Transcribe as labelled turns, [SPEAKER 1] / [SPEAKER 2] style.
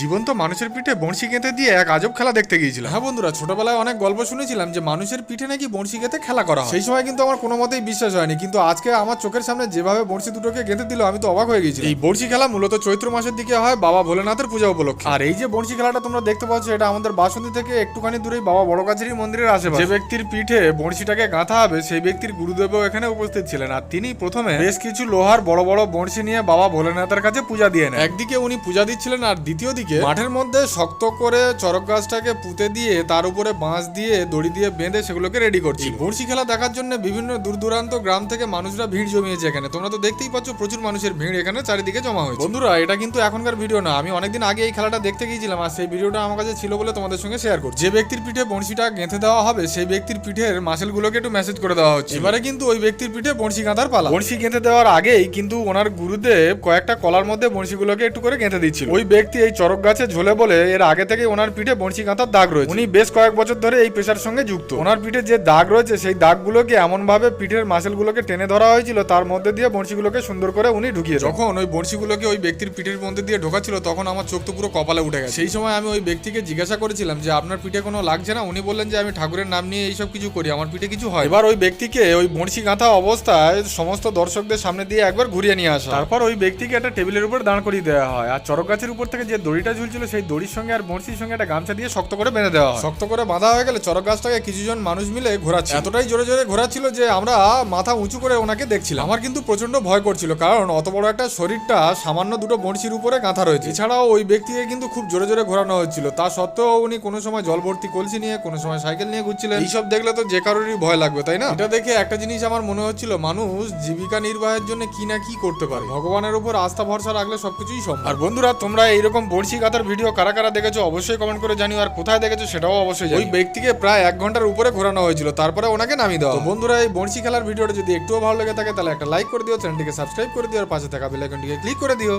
[SPEAKER 1] জীবন্ত মানুষের পিঠে বড়শি গেঁথে দিয়ে এক আজব খেলা দেখতে গিয়েছিলাম। হ্যাঁ বন্ধুরা ছোটবেলায় অনেক গল্প শুনেছিলাম যে মানুষের পিঠে নাকি বড়শি গেঁথে খেলা করা হয়। সেই সময় কিন্তু আমার কোনো মতেই বিশ্বাস হয়নি কিন্তু আজকে আমার চোখের সামনে যেভাবে বড়শি দুটোকে গেঁথে দিল আমি তো অবাক হয়ে গেছি এই বড়শি খেলা মূলত চৈত্র মাসের দিকে হয় বাবা ভোলেনাথের পূজা উপলক্ষে। আর এই যে বড়শি খেলাটা তোমরা দেখতে পাচ্ছ এটা আমাদের বাসন্তী থেকে একটুখানি দূরেই বাবা বড় কাছারি মন্দিরের আশেপাশে। যে ব্যক্তির পিঠে বড়শিটাকে গাঁথা হবে সেই ব্যক্তির গুরুদেবও এখানে উপস্থিত ছিলেন। আর তিনি প্রথমে বেশ কিছু লোহার বড় বড় বড়শি নিয়ে বাবা ভোলেনাথের কাছে পূজা দিয়ে নেন। একদিকে উনি পূজা দিচ্ছিলেন আর দ্বিতীয় দিকে মাঠের মধ্যে শক্ত করে চরক গাছটাকে পুঁতে দিয়ে তার উপরে বাঁশ দিয়ে দড়ি দিয়ে বেঁধে সেগুলোকে রেডি করছি বড়শি খেলা দেখার জন্য বিভিন্ন দূর দূরান্ত গ্রাম থেকে মানুষরা ভিড় জমিয়েছে এখানে। তোমরা তো দেখতেই পাচ্ছ প্রচুর মানুষের ভিড় এখানে চারিদিকে জমা হয়েছে। বন্ধুরা এটা কিন্তু এখনকার ভিডিও না। আমি অনেকদিন আগে এই খেলাটা দেখতে গিয়েছিলাম আর সেই ভিডিওটা আমার কাছে ছিল বলে তোমাদের সঙ্গে শেয়ার করছি। যে ব্যক্তির পিঠে বড়শিটা গেঁথে দেওয়া হবে সেই ব্যক্তির পিঠের মাসেলগুলোকে একটু মেসেজ করে দেওয়া হচ্ছে। এবারে কিন্তু ওই ব্যক্তির পিঠে বড়শি গাঁথার পালা। বড়শি গেঁথে দেওয়ার আগেই কিন্তু ওনার গুরুদেব কয়েকটা কলার মধ্যে বড়শিগুলোকে একটু করে গেঁথে দিচ্ছিল। ওই ব্যক্তি এই চরক গাছে ঝোলে বলে এর আগে থেকে ওনার পিঠে বড়শি কাঁথার দাগ রয়েছে। উনি বেশ কয়েক বছর ধরে এই পেশার সঙ্গে যুক্ত। ওনার পিঠে যে দাগ রয়েছে সেই দাগগুলোকে এমন ভাবে পিঠের মাসেলগুলোকে টেনে ধরা হয়েছিল তার মধ্যে দিয়ে বড়শিগুলোকে সুন্দর করে উনি ঢুকিয়ে যখন ওই বড়শিগুলোকে ওই ব্যক্তির পিঠের মধ্যে দিয়ে ঢোকাচ্ছিল তখন আমার চোখ তো পুরো কপালে উঠে গেছে। সেই সময় আমি ওই ব্যক্তিকে জিজ্ঞাসা করেছিলাম যে আপনার পিঠে কোনো লাগছে না? উনি বললেন যে আমি ঠাকুরের নাম নিয়ে এইসব কিছু করি আমার পিঠে কিছু হয় এবার ওই ব্যক্তিকে ওই বড়শি গাঁথা অবস্থায় সমস্ত দর্শকদের সামনে দিয়ে একবার ঘুরিয়ে নিয়ে আসা। তারপর ওই ব্যক্তিকে একটা টেবিলের উপর দাঁড় করিয়ে দেওয়া হয়। আর চরক গাছের উপর থেকে যে দড়িটা ঝুলছিল সেই দড়ির সঙ্গে আর বড়শির সঙ্গে একটা গামছা দিয়ে শক্ত করে বেঁধে দেওয়া হয়। শক্ত করে বাঁধা হয়ে গেলে চরক গাছটাকে কিছুজন মানুষ মিলে ঘোরাচ্ছে এতটাই জোরে জোরে ঘোরাচ্ছিল যে আমরা মাথা উঁচু করে ওনাকে দেখছিলাম। আমার কিন্তু প্রচণ্ড ভয় করছিল কারণ অত বড় একটা শরীরটা সামান্য দুটো বড়শির উপরে গাঁথা রয়েছে। এছাড়াও ওই ব্যক্তিকে কিন্তু খুব জোরে জোরে ঘোরানো হচ্ছিল। তা সত্ত্বেও উনি কোনো সময় জল ভর্তি কলসি নিয়ে কোনো সময় সাইকেল নিয়ে ঘুরছিলেন। এইসব দেখলে তো যে কারোরই ভয় লাগবে তাই না? এটা দেখে একটা জিনিস আমার মনে হচ্ছিল মানুষ জীবিকা নির্বাহের জন্য কি না কি করতে পারে। ভগবানের উপর আস্থা ভরসা রাখলে সবকিছুই সম্ভব। আর বন্ধুরা তোমরা এইরকম বড়শি গাথার ভিডিও কারা কারা দেখেছ অবশ্যই কমেন্ট করে জানিও আর কোথায় দেখেছ সেটাও অবশ্যই। ওই ব্যক্তিকে প্রায় এক ঘণ্টার উপরে ঘোরানো হয়েছিল তারপরে ওনাকে নামিয়ে দেওয়া বন্ধুরা এই বড়শি খেলার ভিডিওটা যদি একটুও ভালো লেগে থাকে তাহলে একটা লাইক করে দিও চ্যানেলটিকে সাবস্ক্রাইব করে দিও আর পাশে থাকা বেলাইকনটিকে ক্লিক করে দিও